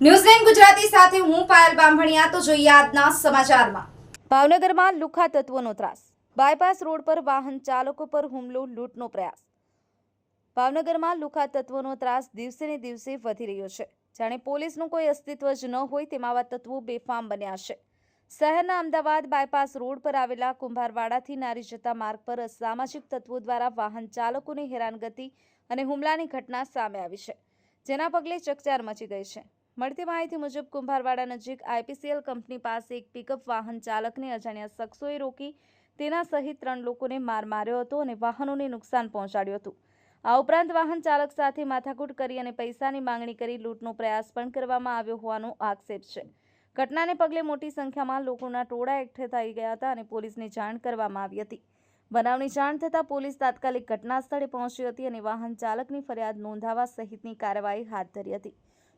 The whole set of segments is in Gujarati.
ન્યૂઝલેન્ડ ગુજરાતી સાથે હું પાયલ બામભણિયા તો જોઈએ આજના સમાચારમાં. ભાવનગરમાં લુખા તત્વોનો ત્રાસ. બાયપાસ રોડ પર વાહન ચાલકો પર હુમલો, લૂંટનો પ્રયાસ. ભાવનગરમાં લુખા તત્વોનો ત્રાસ દિવસે ને દિવસે વધી રહ્યો છે. જાણે પોલીસનું કોઈ અસ્તિત્વ જ ન હોય તેમાં આવા તત્વો બેફામ બન્યા છે. શહેરના અમદાવાદ બાયપાસ રોડ પર આવેલા કુંભારવાડાથી નારી જતા માર્ગ પર અસામાજિક તત્વો દ્વારા વાહન ચાલકોની હેરાનગતિ અને હુમલાની ઘટના સામે આવી છે, જેના પગલે ચકચાર મચી ગઈ છે. મળતી માહિતી મુજબ કુંભારવાડા નજીક આઈપીસીએલ કંપની પાસે એક પિકઅપ વાહન ચાલકને અજાણ્યા શખ્સોએ રોકી તેના સહિત ત્રણ લોકોને માર માર્યો હતો અને વાહનોને નુકસાન પહોંચાડ્યું હતું. આ ઉપરાંત વાહન ચાલક સાથે માથાકૂટ કરી અને પૈસાની માંગણી કરી લૂંટનો પ્રયાસ પણ કરવામાં આવ્યો હોવાનો આક્ષેપ છે. ઘટનાને પગલે મોટી સંખ્યામાં લોકોના ટોળા એકઠે થઈ ગયા હતા અને પોલીસને જાણ કરવામાં આવી હતી. બનાવની જાણ થતાં પોલીસ તાત્કાલિક ઘટના સ્થળે પહોંચી હતી અને વાહન ચાલકની ફરિયાદ નોંધાવા સહિતની કાર્યવાહી હાથ ધરી હતી.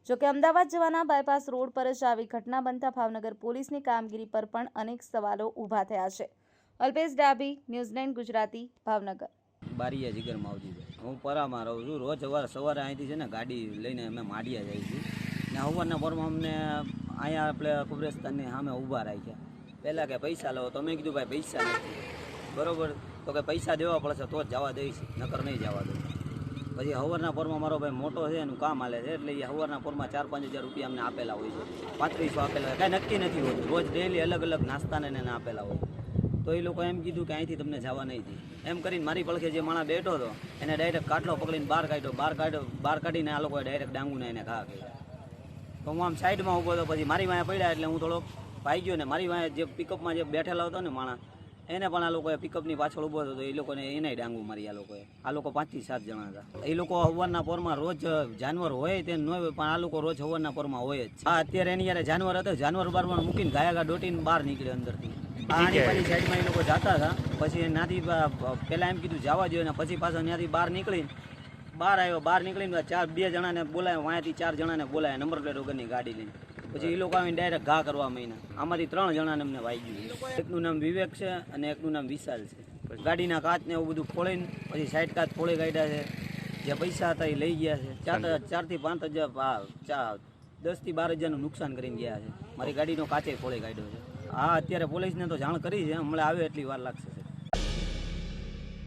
જોકે અમદાવાદ જવાના બાયપાસ રોડ પર જ આવી ઘટના બનતા ભાવનગર પોલીસની કામગીરી પર પણ અનેક સવાલો ઊભા થયા છે. અલ્પેશ ડાભી ન્યૂઝલેન્ડ ગુજરાતી, ભાવનગર. બારીયા જીગર માવજી હું પરામાં રહું છું. રોજ સવારે સવારે અહીંથી છે ને ગાડી લઈને અમે માડિયા જઈએ છીએ. ને સવારના પોરમાં અમને અહીંયા આપણે કુબરસ્તાનની સામે ઊભા રાખ્યા. પહેલાં કે પૈસા લો તો મેં કીધું, ભાઈ, પૈસા નથી. બરોબર? તો કે પૈસા દેવા પડશે તો જ જવા દઈશ. નકર નહીં જવા દઉં. પછી હવરના પોરમાં મારો ભાઈ મોટો છે, એનું કામ હાલે છે, એટલે એ હવરના પોરમાં ચાર પાંચ હજાર રૂપિયા અમને આપેલા હોય છે. પાંત્રીસો આપેલા હોય. કાંઈ નક્કી નથી હોતું. રોજ ડેલી અલગ અલગ નાસ્તાને એને આપેલા હોય. તો એ લોકો એમ કીધું કે અહીંથી તમને જવા નહીં દે. એમ કરીને મારી પડખે જે માણસ બેઠો હતો, એને ડાયરેક્ટ કાટલો પકડીને બહાર કાઢ્યો. બહાર કાઢ્યો, બહાર કાઢીને આ લોકોએ ડાયરેક્ટ ડાંગુને એને ઘા કર્યા. તો હું આમ સાઈડમાં ઊભો હતો, પછી મારી વાંહે પડ્યા એટલે હું થોડોક ભાઈ ગયો ને મારી વાંહે જે પિકઅપમાં જે બેઠેલો હતો ને માણસ એને પણ આ લોકોએ પિકઅપની પાછળ ઊભો હતો તો એ લોકોને એને ડાંગુ મારી આ લોકોએ. આ લોકો પાંચથી સાત જણા હતા. એ લોકો હવારના પોરમાં રોજ જાનવર હોય તે ન હોય પણ આ લોકો રોજ હવારના પોરમાં હોય જ હા અત્યારે એની યારે જાનવર હતો જાનવર બારમાં મૂકીને ગાયા દોટીને બહાર નીકળે અંદરથી. આની પાછી સાઈડમાં એ લોકો જતા હતા. પછી નાથી પહેલાં એમ કીધું જવા જોઈએ ને પછી પાછા ત્યાંથી બહાર નીકળીને બહાર આવ્યો. બહાર નીકળીને ચાર બે જણાને બોલાય વાંયાથી ચાર જણાને બોલાય નંબર પ્લેટ વગરની ગાડી લઈને. પછી એ લોકો આવીને ડાયરેક્ટ ઘા કરવા માંડ્યા. આમાંથી ત્રણ જણાને અમને વાઈ ગયું એકનું નામ વિવેક છે અને એકનું નામ વિશાલ છે. ગાડીના કાચને એવું બધું ફોડીને પછી સાઈડ કાચ ફોડી કાઢ્યા છે. જે પૈસા હતા એ લઈ ગયા છે. ચાર ચારથી પાંચ હજાર દસથી બાર હજારનું નુકસાન કરીને ગયા છે. મારી ગાડીનો કાચે ફોડી કાઢ્યો છે. હા, અત્યારે પોલીસને તો જાણ કરી છે. હમણાં આવે એટલી વાર લાગશે.